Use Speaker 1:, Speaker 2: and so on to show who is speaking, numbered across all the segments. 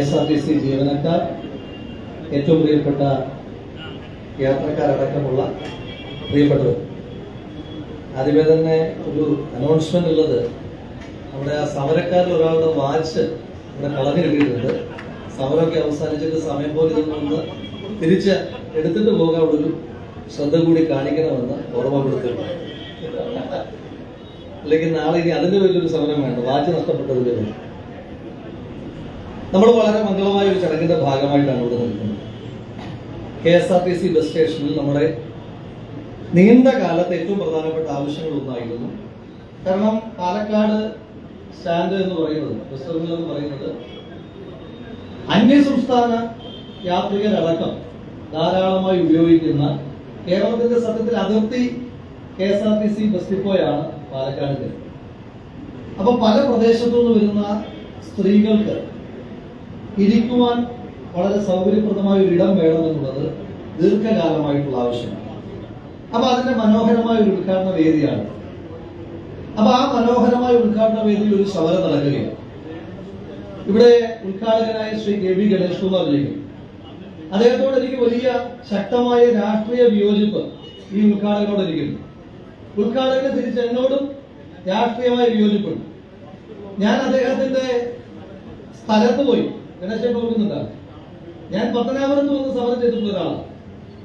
Speaker 1: S R T C ജീവനക്കാർ ഏറ്റവും പ്രിയപ്പെട്ട യാത്രക്കാരടക്കമുള്ള പ്രിയപ്പെട്ടവർ. ആദ്യമേ തന്നെ ഒരു അനൗൺസ്മെന്റ് ഉള്ളത്. നമ്മുടെ ആ സമരക്കാരിൽ ഒരാളുടെ വാച്ച് ഇവിടെ കളഞ്ഞു കിട്ടിയിട്ടുണ്ട്. സമരമൊക്കെ അവസാനിച്ചിട്ട് സമയം പോലെ ഇതൊന്ന് തിരിച്ച് എടുത്തിട്ട് പോകാനുള്ളൊരു ശ്രദ്ധ കൂടി കാണിക്കണമെന്ന് ഓർമ്മപ്പെടുത്തുന്നു അല്ലെങ്കിൽ നാളെ ഇനി അതിന്റെ വലിയൊരു സമരം വേണം. വാച്ച് നഷ്ടപ്പെട്ടതിന്റെ പേരിൽ. നമ്മൾ വളരെ മംഗളമായ ഒരു ചടങ്ങിന്റെ ഭാഗമായിട്ടാണ് ഇവിടെ നിൽക്കുന്നത്. K S R T C bus സ്റ്റേഷനിൽ നമ്മുടെ നീണ്ട കാലത്ത് ഏറ്റവും പ്രധാനപ്പെട്ട ആവശ്യങ്ങളൊന്നായിരുന്നു. കാരണം പാലക്കാട് സ്റ്റാൻഡ് എന്ന് പറയുന്നത് ബസ് ടെർമിനൽ എന്ന് പറയുന്നത് അന്യസംസ്ഥാന യാത്രികരടക്കം ധാരാളമായി ഉപയോഗിക്കുന്ന കേരളത്തിന്റെ സത്യത്തിൽ അതിർത്തി K S R T C bus ഡിപ്പോയാണ് പാലക്കാടിന്റെ. അപ്പൊ പല പ്രദേശത്തു നിന്ന് വരുന്ന സ്ത്രീകൾക്ക് ഇരിക്കുവാൻ വളരെ സൗകര്യപ്രദമായ ഒരു ഇടം വേണമെന്നുള്ളത് ദീർഘകാലമായിട്ടുള്ള ആവശ്യമാണ് അപ്പൊ അതിന്റെ മനോഹരമായ ഒരു ഉദ്ഘാടന വേദിയാണ്. അപ്പൊ ആ മനോഹരമായ ഉദ്ഘാടന വേദിയിൽ ഒരു സമരം നടക്കുകയാണ്. ഇവിടെ ഉദ്ഘാടകനായ ശ്രീ കെ വി ഗണേഷ് കുമാർ അദ്ദേഹത്തോട് എനിക്ക് വലിയ ശക്തമായ രാഷ്ട്രീയ വിയോജിപ്പ് ഈ ഉദ്ഘാടകനോട് എനിക്കുണ്ട് ഉദ്ഘാടകന് തിരിച്ച് എന്നോടും രാഷ്ട്രീയമായ വിയോജിപ്പുണ്ട്. ഞാൻ അദ്ദേഹത്തിന്റെ സ്ഥലത്ത് പോയി. ഓർക്കുന്നുണ്ടാണ് ഞാൻ പത്തനാപുരത്ത് വന്ന് സമരം ചെയ്തിട്ടുള്ള ഒരാളാണ്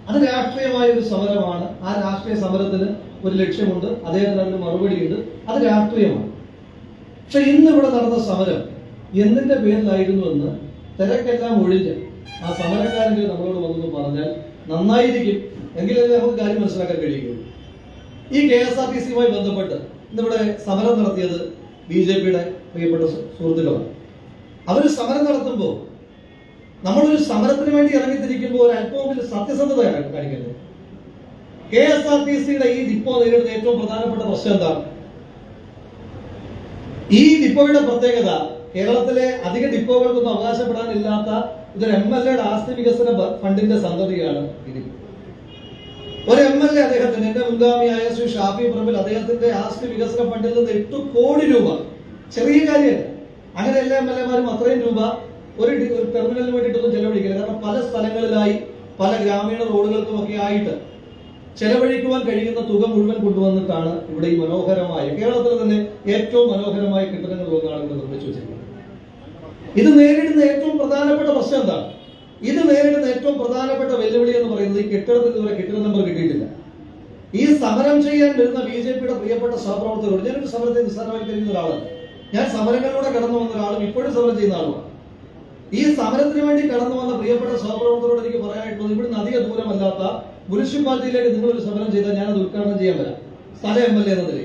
Speaker 1: അത് രാഷ്ട്രീയമായ ഒരു സമരമാണ്. ആ രാഷ്ട്രീയ സമരത്തിന് ഒരു ലക്ഷ്യമുണ്ട്. അദ്ദേഹത്തിന് അതിന് മറുപടിയുണ്ട്. അത് രാഷ്ട്രീയമാണ്. പക്ഷെ ഇന്ന് ഇവിടെ നടന്ന സമരം എന്തിന്റെ പേരിലായിരുന്നു എന്ന് തിരക്കെല്ലാം ഒഴിഞ്ഞ് ആ സമരക്കാരന്റെ നമ്മളോട് വന്നു പറഞ്ഞാൽ നന്നായിരിക്കും. എങ്കിലല്ലേ നമുക്ക് കാര്യം മനസ്സിലാക്കാൻ കഴിയുകയുള്ളൂ. ഈ കെ എസ് ആർ ടി സിയുമായി ബന്ധപ്പെട്ട് ഇന്നിവിടെ സമരം നടത്തിയത് ബി ജെ പിയുടെ പ്രിയപ്പെട്ട സുഹൃത്തുക്കളാണ്. അവർ സമരം നടത്തുമ്പോൾ നമ്മളൊരു സമരത്തിന് വേണ്ടി ഇറങ്ങിത്തിരിക്കുമ്പോൾ ഒരു അല്പമെങ്കിലും സത്യസന്ധതയാണ് കാണിക്കുന്നത് കെ എസ് ആർ ടി സിയുടെ ഈ ഡിപ്പോ നേരിടുന്ന ഏറ്റവും പ്രധാനപ്പെട്ട പ്രശ്നം എന്താണ് ഈ ഡിപ്പോയുടെ പ്രത്യേകത കേരളത്തിലെ അധിക ഡിപ്പോകൾക്കൊന്നും അവകാശപ്പെടാനില്ലാത്ത ഇതൊരു എം എൽ എയുടെ ആസ്തി വികസന ഫണ്ടിന്റെ സന്തതിയാണ് ഈ ഒരു എം എൽ എ അദ്ദേഹത്തിന് എന്റെ മുൻഗാമിയായ ശ്രീ ഷാഫി പറമ്പിൽ അദ്ദേഹത്തിന്റെ ആസ്തി വികസന ഫണ്ടിൽ നിന്ന് എട്ട് കോടി രൂപ. ചെറിയ കാര്യമല്ല. അങ്ങനെ എല്ലാ എം എൽ എമാരും അത്രയും രൂപ ഒരു ടെർമിനലിന് വേണ്ടിയിട്ടൊന്നും ചെലവഴിക്കില്ല കാരണം പല സ്ഥലങ്ങളിലായി പല ഗ്രാമീണ റോഡുകൾക്കും ഒക്കെ ആയിട്ട് ചെലവഴിക്കുവാൻ കഴിയുന്ന തുക മുഴുവൻ കൊണ്ടുവന്നിട്ടാണ് ഇവിടെ ഈ മനോഹരമായ കേരളത്തിൽ തന്നെ ഏറ്റവും മനോഹരമായ കെട്ടിടങ്ങൾ ഒന്നാണ് ഇവിടെ നിർമ്മിച്ചു വെച്ചിരിക്കുന്നത്. ഇത് നേരിടുന്ന ഏറ്റവും പ്രധാനപ്പെട്ട പ്രശ്നം എന്താണ്? ഇത് നേരിടുന്ന ഏറ്റവും പ്രധാനപ്പെട്ട വെല്ലുവിളി എന്ന് പറയുന്നത് ഈ കെട്ടിടത്തിന് ഇതുവരെ കെട്ടിട നമ്പർ കിട്ടിയിട്ടില്ല. ഈ സമരം ചെയ്യാൻ വരുന്ന ബി ജെ പിയുടെ പ്രിയപ്പെട്ട സഹപ്രവർത്തകരോട് ഞാനൊരു സമരത്തെ നിസ്സാരമായി നിസ്സാരവൽക്കരിക്കുന്ന ഒരാളാണ് ഞാൻ സമരങ്ങളിലൂടെ കടന്നു വന്ന ഒരാളും ഇപ്പോഴും സമരം ചെയ്യുന്ന ആളുമാണ്. ഈ സമരത്തിന് വേണ്ടി കടന്നു വന്ന പ്രിയപ്പെട്ട സഹപ്രവർത്തകരോട് എനിക്ക് പറയാനായിട്ടുള്ളത് ഇവിടുന്ന് അധിക ദൂരമല്ലാത്ത മുനിസിപ്പാലിറ്റിയിലേക്ക് നിങ്ങൾ ഒരു സമരം ചെയ്താൽ ഞാനത് ഉദ്ഘാടനം ചെയ്യാൻ വരാം. സ്ഥല എം എൽ എ എന്ന നിലയിൽ.